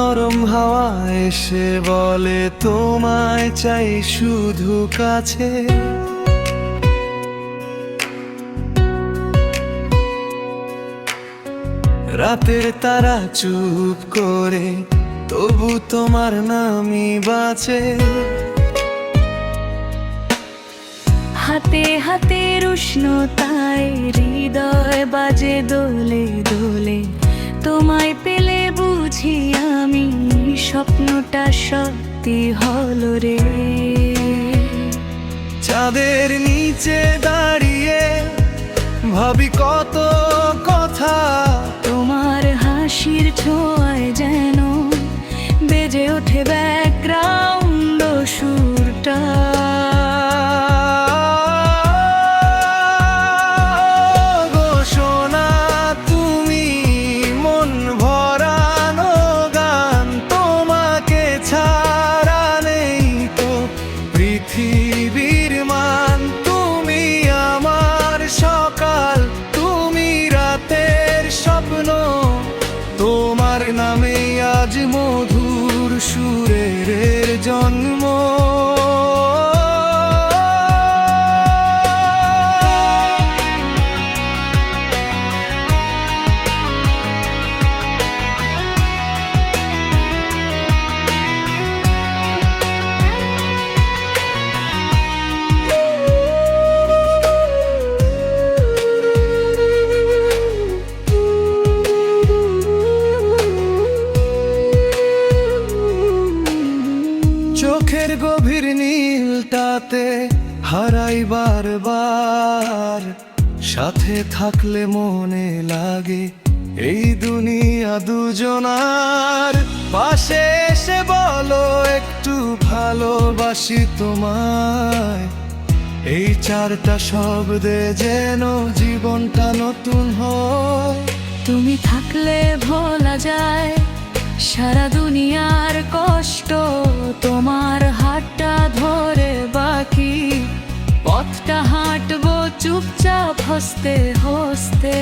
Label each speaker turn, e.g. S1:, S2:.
S1: গরম হাওয়া এসে বলে, তোমায় চাই শুধু কাছে। রাতের তারা চুপ করে, তবু তোমার নামই বাঁচে
S2: হাতে হাতের উষ্ণতায় হৃদয় বাজে দোলে দোলে, তোমায় স্বপ্নটা সত্যি হলো রে।
S1: চাঁদের নিচে দাঁড়িয়ে ভাবি কত কথা।
S2: তোমার হাসির ছোঁয়ায় যেন
S1: আজ মধুর সুরের জন্ম। নীলটাতে হারাই বারবার। সাথে থাকলে মনে লাগে এই দুনিয়া দুজনার। পাশে এসে বলো, একটু ভালোবাসি তোমায়। এই চারটা শব্দে যেন জীবনটা নতুন হয়।
S2: তুমি থাকলে ভোলা যায়, সারা দুনিয়ার কষ্ট তোমার চুপচাপ হসতে হসতে।